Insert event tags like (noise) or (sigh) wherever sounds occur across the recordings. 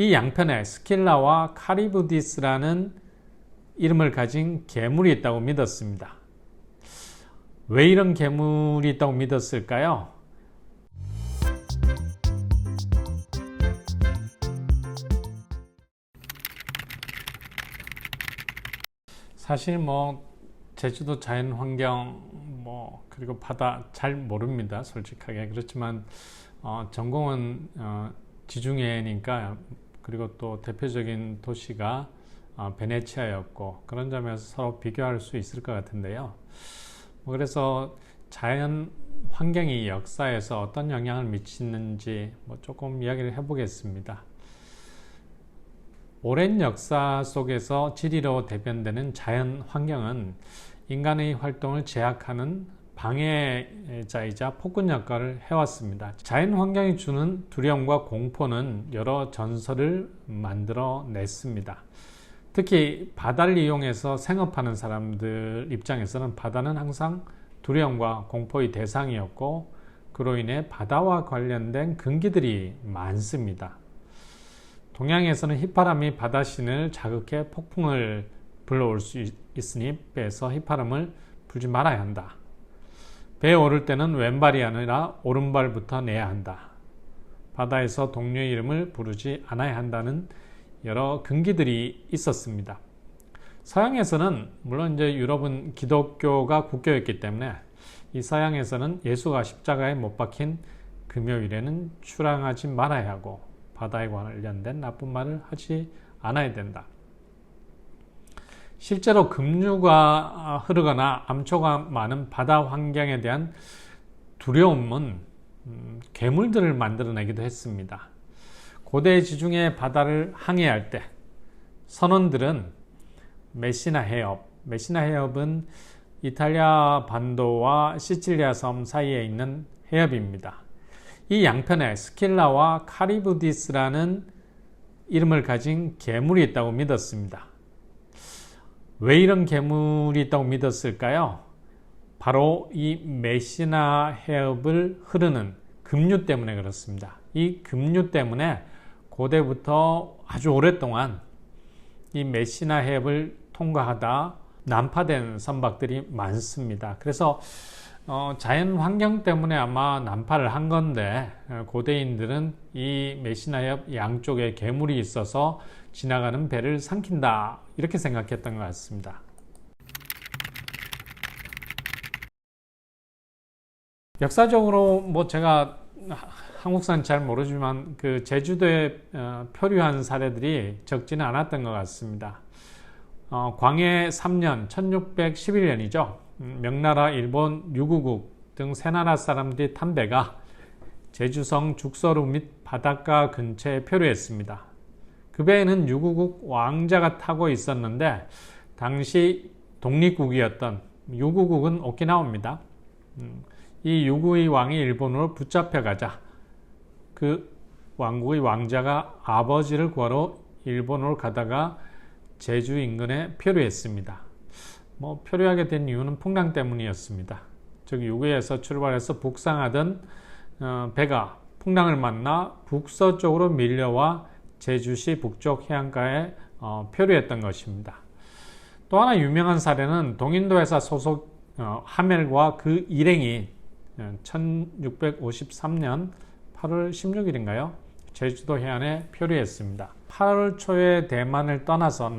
이 양편에 스킬라와 카리브디스라는 이름을 가진 괴물이 있다고 믿었습니다. 왜 이런 괴물이 있다고 믿었을까요? 사실 뭐 제주도 자연 환경 뭐 그리고 바다 잘 모릅니다 솔직하게 그렇지만 어, 전공은 어, 지중해니까 그리고 또 대표적인 도시가 어, 베네치아였고 그런 점에서 서로 비교할 수 있을 것 같은데요. 뭐 그래서 자연 환경이 역사에서 어떤 영향을 미치는지 뭐 조금 이야기를 해보겠습니다. 오랜 역사 속에서 지리로 대변되는 자연 환경은 인간의 활동을 제약하는 방해자이자 폭군 역할을 해왔습니다. 자연 환경이 주는 두려움과 공포는 여러 전설을 만들어 냈습니다. 특히 바다를 이용해서 생업하는 사람들 입장에서는 바다는 항상 두려움과 공포의 대상이었고 그로 인해 바다와 관련된 금기들이 많습니다. 동양에서는 휘파람이 바다신을 자극해 폭풍을 불러올 수 있으니 배에서 휘파람을 불지 말아야 한다. 배에 오를 때는 왼발이 아니라 오른발부터 내야 한다. 바다에서 동료의 이름을 부르지 않아야 한다는 여러 금기들이 있었습니다. 서양에서는 물론 이제 유럽은 기독교가 국교였기 때문에 이 서양에서는 예수가 십자가에 못 박힌 금요일에는 출항하지 말아야 하고 바다에 관련된 나쁜 말을 하지 않아야 된다. 실제로 급류가 흐르거나 암초가 많은 바다 환경에 대한 두려움은 음, 괴물들을 만들어내기도 했습니다. 고대 지중해 바다를 항해할 때 선원들은 메시나 해협, 메시나 해협은 이탈리아 반도와 시칠리아 섬 사이에 있는 해협입니다. 이 양편에 스킬라와 카리브디스라는 이름을 가진 괴물이 있다고 믿었습니다. 왜 이런 괴물이 있다고 믿었을까요? 바로 이 메시나 해협을 흐르는 급류 때문에 그렇습니다. 이 급류 때문에 고대부터 아주 오랫동안 이 메시나 해협을 통과하다 난파된 선박들이 많습니다. 그래서 어, 자연 환경 때문에 아마 난파를 한 건데 어, 고대인들은 이 메시나협 양쪽에 괴물이 있어서 지나가는 배를 삼킨다 이렇게 생각했던 것 같습니다. 역사적으로 뭐 제가 한국사는 잘 모르지만 그 제주도에 어, 표류한 사례들이 적지는 않았던 것 같습니다. 어, 광해 3년 1611년이죠. 음, 명나라, 일본, 유구국 등 세 나라 사람들이 탄 배가 제주성 죽서루 및 바닷가 근처에 표류했습니다. 그 배에는 유구국 왕자가 타고 있었는데 당시 독립국이었던 유구국은 오키나와입니다. 음, 이 유구의 왕이 일본으로 붙잡혀 가자 그 왕국의 왕자가 아버지를 구하러 일본으로 가다가 제주 인근에 표류했습니다. 뭐 표류하게 된 이유는 풍랑 때문이었습니다. 즉 유구에서 출발해서 북상하던 어, 배가 풍랑을 만나 북서쪽으로 밀려와 제주시 북쪽 해안가에 어, 표류했던 것입니다. 또 하나 유명한 사례는 동인도 회사 소속 어, 하멜과 그 일행이 1653년 8월 16일인가요? 제주도 해안에 표류했습니다. 8월 초에 대만을 떠나서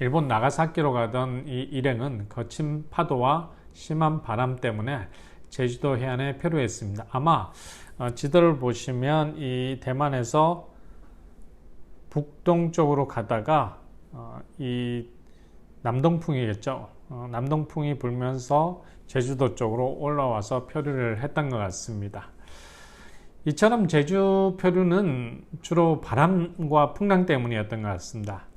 일본 나가사키로 가던 이 일행은 거친 파도와 심한 바람 때문에 제주도 해안에 표류했습니다. 아마 어, 지도를 보시면 이 대만에서 북동쪽으로 가다가 어, 이 남동풍이겠죠. 어, 남동풍이 불면서 제주도 쪽으로 올라와서 표류를 했던 것 같습니다. 이처럼 제주 표류는 주로 바람과 풍랑 때문이었던 것 같습니다.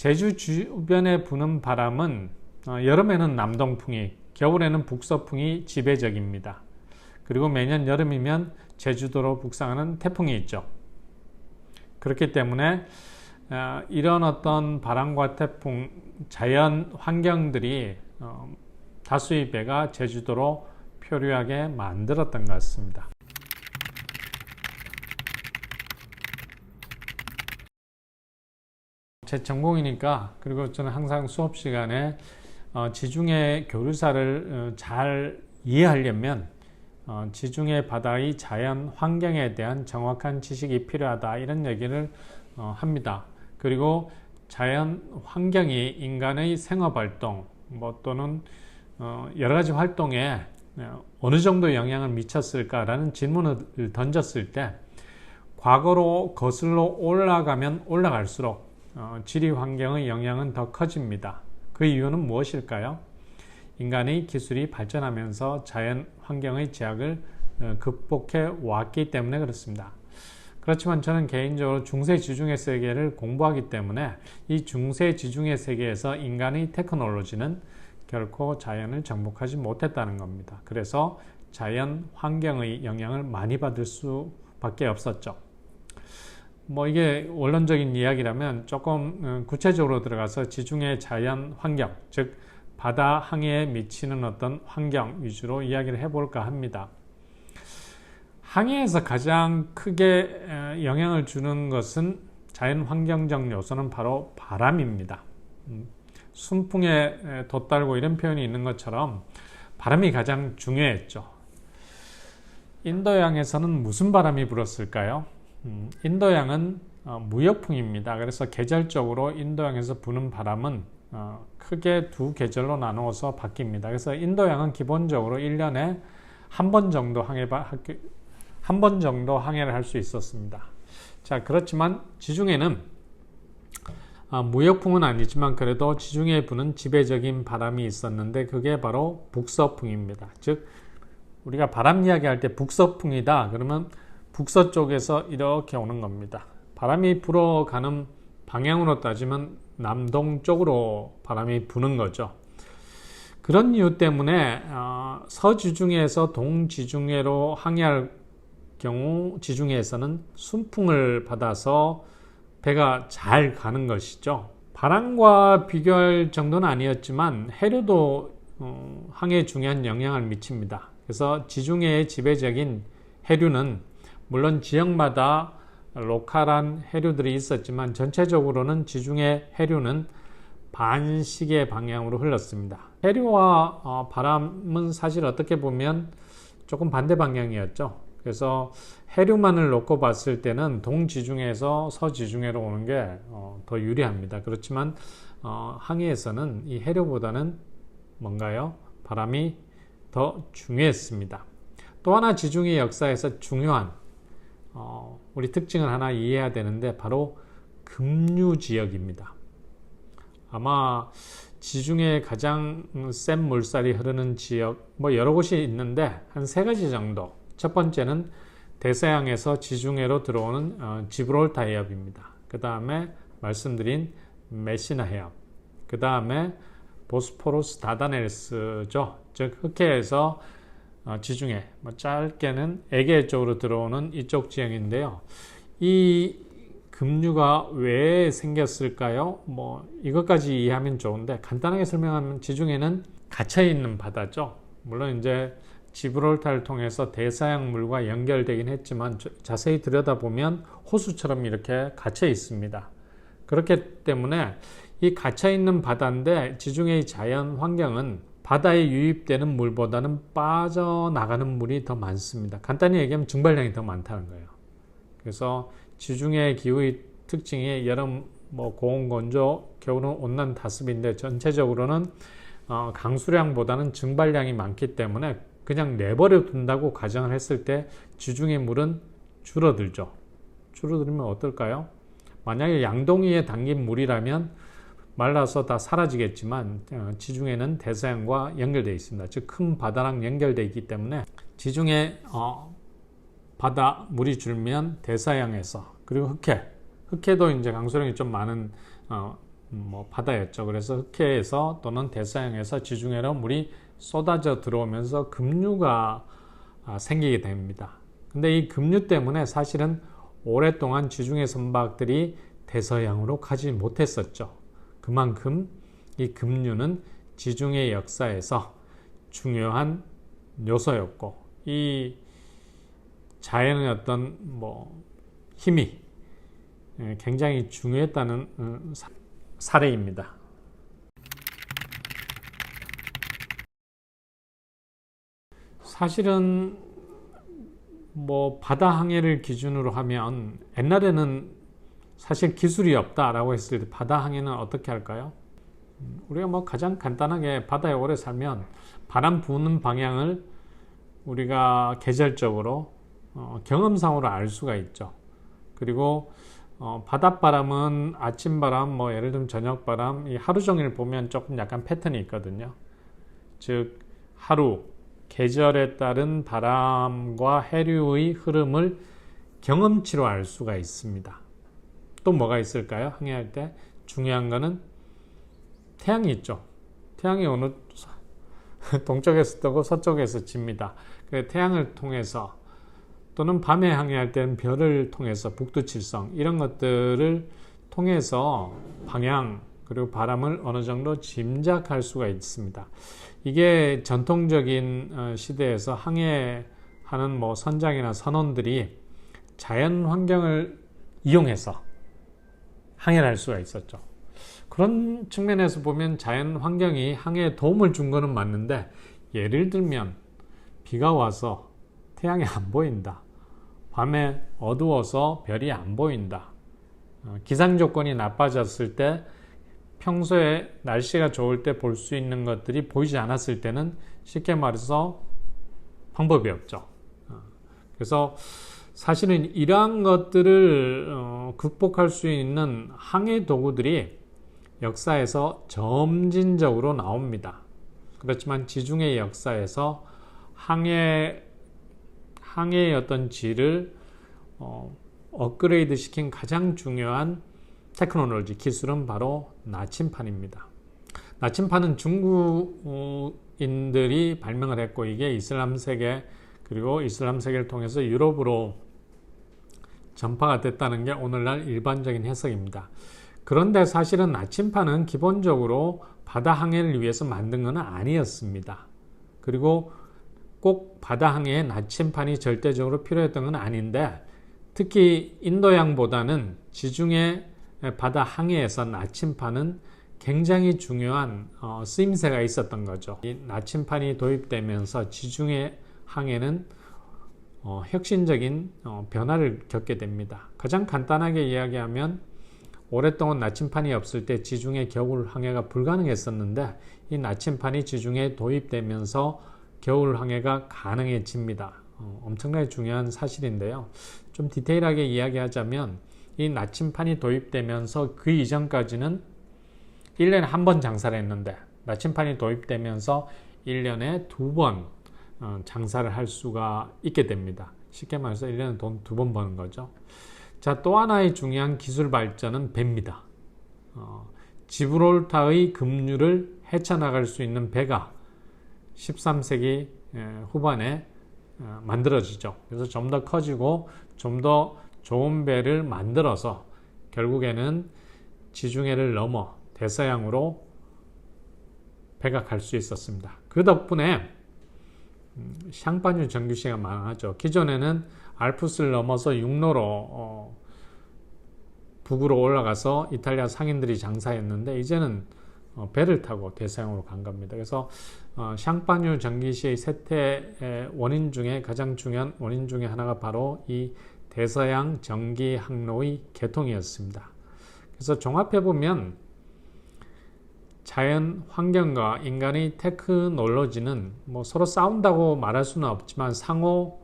제주 주변에 부는 바람은 어, 여름에는 남동풍이, 겨울에는 북서풍이 지배적입니다. 그리고 매년 여름이면 제주도로 북상하는 태풍이 있죠. 그렇기 때문에 어, 이런 어떤 바람과 태풍, 자연 환경들이 어, 다수의 배가 제주도로 표류하게 만들었던 것 같습니다. 제 전공이니까 그리고 저는 항상 수업 시간에 어, 지중해 교류사를 어, 잘 이해하려면 어, 지중해 바다의 자연 환경에 대한 정확한 지식이 필요하다 이런 얘기를 어, 합니다. 그리고 자연 환경이 인간의 생업 활동 뭐 또는 어, 여러 가지 활동에 어, 어느 정도 영향을 미쳤을까라는 질문을 던졌을 때 과거로 거슬러 올라가면 올라갈수록 어, 지리 환경의 영향은 더 커집니다. 그 이유는 무엇일까요? 인간의 기술이 발전하면서 자연 환경의 제약을 어, 극복해 왔기 때문에 그렇습니다. 그렇지만 저는 개인적으로 중세 지중해 세계를 공부하기 때문에 이 중세 지중해 세계에서 인간의 테크놀로지는 결코 자연을 정복하지 못했다는 겁니다. 그래서 자연 환경의 영향을 많이 받을 수밖에 없었죠. 뭐 이게 원론적인 이야기라면 조금 어, 구체적으로 들어가서 지중해 자연 환경, 즉 바다 항해에 미치는 어떤 환경 위주로 이야기를 해볼까 합니다. 항해에서 가장 크게 영향을 주는 것은 자연 환경적 요소는 바로 바람입니다. 음, 순풍에 돛달고 이런 표현이 있는 것처럼 바람이 가장 중요했죠. 인도양에서는 무슨 바람이 불었을까요? 음, 인도양은 어, 무역풍입니다. 그래서 계절적으로 인도양에서 부는 바람은 어, 크게 두 계절로 나누어서 바뀝니다. 그래서 인도양은 기본적으로 1년에 한 번 정도 항해 한 번 정도 항해를 할 수 있었습니다. 자, 그렇지만 지중해는 아, 무역풍은 아니지만 그래도 지중해 부는 지배적인 바람이 있었는데 그게 바로 북서풍입니다. 즉 우리가 바람 이야기할 때 북서풍이다 그러면 북서쪽에서 이렇게 오는 겁니다. 바람이 불어가는 방향으로 따지면 남동쪽으로 바람이 부는 거죠. 그런 이유 때문에 어, 서지중해에서 동지중해로 항해할 경우 지중해에서는 순풍을 받아서 배가 잘 가는 것이죠. 바람과 비교할 정도는 아니었지만 해류도 어, 항해에 중요한 영향을 미칩니다. 그래서 지중해의 지배적인 해류는 물론 지역마다 로컬한 해류들이 있었지만 전체적으로는 지중해 해류는 반시계 방향으로 흘렀습니다. 해류와 어, 바람은 사실 어떻게 보면 조금 반대 방향이었죠. 그래서 해류만을 놓고 봤을 때는 동지중해에서 서지중해로 오는 게더 어, 유리합니다. 그렇지만 어, 항해에서는 이 해류보다는 뭔가요? 바람이 더 중요했습니다. 또 하나 지중해 역사에서 중요한 어, 우리 특징을 하나 이해해야 되는데 바로 급류 지역입니다. 아마 지중해 가장 센 물살이 흐르는 지역 뭐 여러 곳이 있는데 한 세 가지 정도. 첫 번째는 대서양에서 지중해로 들어오는 어, 지브롤타 해협입니다. 그 다음에 말씀드린 메시나 해협. 그 다음에 보스포루스 다다넬스죠. 즉 흑해에서 어, 지중해, 뭐 짧게는 에게 쪽으로 들어오는 이쪽 지형인데요. 이 급류가 왜 생겼을까요? 뭐 이것까지 이해하면 좋은데 간단하게 설명하면 지중해는 갇혀 있는 바다죠. 물론 이제 지브롤타를 통해서 대서양 물과 연결되긴 했지만 자세히 들여다보면 호수처럼 이렇게 갇혀 있습니다. 그렇기 때문에 이 갇혀 있는 바다인데 지중해의 자연 환경은 바다에 유입되는 물보다는 빠져나가는 물이 더 많습니다. 간단히 얘기하면 증발량이 더 많다는 거예요. 그래서 지중해 기후의 특징이 여름 뭐 고온 건조, 겨울은 온난 다습인데 전체적으로는 어, 강수량보다는 증발량이 많기 때문에 그냥 내버려 둔다고 가정을 했을 때 지중해 물은 줄어들죠. 줄어들면 어떨까요? 만약에 양동이에 담긴 물이라면 말라서 다 사라지겠지만 어, 지중해는 대서양과 연결되어 있습니다. 즉 큰 바다랑 연결되어 있기 때문에 지중해 어, 바다 물이 줄면 대서양에서 그리고 흑해 흑해도 이제 강수량이 좀 많은 어, 뭐 바다였죠. 그래서 흑해에서 또는 대서양에서 지중해로 물이 쏟아져 들어오면서 급류가 아, 생기게 됩니다. 근데 이 급류 때문에 사실은 오랫동안 지중해 선박들이 대서양으로 가지 못했었죠. 그만큼 이 급류는 지중해 역사에서 중요한 요소였고 이 자연의 어떤 뭐 힘이 굉장히 중요했다는 어, 사례입니다. 사실은 뭐 바다 항해를 기준으로 하면 옛날에는 사실 기술이 없다라고 했을 때 바다 항해는 어떻게 할까요? 음, 우리가 뭐 가장 간단하게 바다에 오래 살면 바람 부는 방향을 우리가 계절적으로 어, 경험상으로 알 수가 있죠. 그리고 어, 바닷바람은 아침바람, 뭐 예를 들면 저녁바람, 이 하루 종일 보면 조금 약간 패턴이 있거든요. 즉 하루 계절에 따른 바람과 해류의 흐름을 경험치로 알 수가 있습니다. 또 뭐가 있을까요? 항해할 때 중요한 거는 태양이 있죠. 태양이 어느 (laughs) 동쪽에서 뜨고 서쪽에서 집니다. 그 태양을 통해서 또는 밤에 항해할 때는 별을 통해서 북두칠성 이런 것들을 통해서 방향 그리고 바람을 어느 정도 짐작할 수가 있습니다. 이게 전통적인 어, 시대에서 항해하는 뭐 선장이나 선원들이 자연 환경을 이용해서 항해를 할 수가 있었죠. 그런 측면에서 보면 자연 환경이 항해에 도움을 준 거는 맞는데 예를 들면 비가 와서 태양이 안 보인다. 밤에 어두워서 별이 안 보인다. 어, 기상 조건이 나빠졌을 때 평소에 날씨가 좋을 때 볼 수 있는 것들이 보이지 않았을 때는 쉽게 말해서 방법이 없죠. 어, 그래서 사실은 이러한 것들을 어, 극복할 수 있는 항해 도구들이 역사에서 점진적으로 나옵니다. 그렇지만 지중해 역사에서 항해 항해의 어떤 질을 어, 업그레이드 시킨 가장 중요한 테크놀로지 기술은 바로 나침판입니다. 나침판은 중국인들이 발명을 했고 이게 이슬람 세계 그리고 이슬람 세계를 통해서 유럽으로 전파가 됐다는 게 오늘날 일반적인 해석입니다. 그런데 사실은 나침판은 기본적으로 바다 항해를 위해서 만든 것은 아니었습니다. 그리고 꼭 바다 항해에 나침판이 절대적으로 필요했던 건 아닌데 특히 인도양보다는 지중해 바다 항해에서 나침판은 굉장히 중요한 어, 쓰임새가 있었던 거죠. 이 나침판이 도입되면서 지중해 항해는 어, 혁신적인 어, 변화를 겪게 됩니다. 가장 간단하게 이야기하면 오랫동안 나침판이 없을 때 지중해 겨울 항해가 불가능했었는데 이 나침판이 지중해에 도입되면서 겨울 항해가 가능해집니다. 어, 엄청나게 중요한 사실인데요. 좀 디테일하게 이야기하자면 이 나침판이 도입되면서 그 이전까지는 1년에 한 번 장사를 했는데 나침판이 도입되면서 1년에 두번 어, 장사를 할 수가 있게 됩니다. 쉽게 말해서 1년에 돈 두 번 버는 거죠. 자, 또 하나의 중요한 기술 발전은 배입니다. 어, 지브롤타의 급류를 헤쳐나갈 수 있는 배가 13세기 후반에 어, 만들어지죠. 그래서 좀 더 커지고 좀 더 좋은 배를 만들어서 결국에는 지중해를 넘어 대서양으로 배가 갈 수 있었습니다. 그 덕분에 음, 샹파뉴 정규시가 많아죠. 기존에는 알프스를 넘어서 육로로 어, 북으로 올라가서 이탈리아 상인들이 장사했는데 이제는 어, 배를 타고 대서양으로 간 겁니다. 그래서 어, 샹파뉴 전기시의 쇠퇴의 원인 중에 가장 중요한 원인 중에 하나가 바로 이 대서양 전기 항로의 개통이었습니다. 그래서 종합해 보면 자연 환경과 인간의 테크놀로지는 뭐 서로 싸운다고 말할 수는 없지만 상호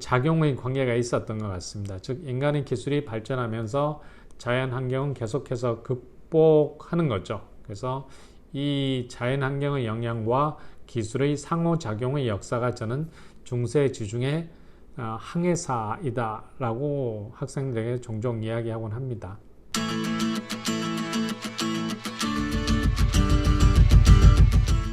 작용의 관계가 있었던 것 같습니다. 즉 인간의 기술이 발전하면서 자연 환경은 계속해서 극복하는 거죠. 그래서 이 자연 환경의 영향과 기술의 상호 작용의 역사가 저는 중세 지중해 어, 항해사이다라고 학생들에게 종종 이야기하곤 합니다.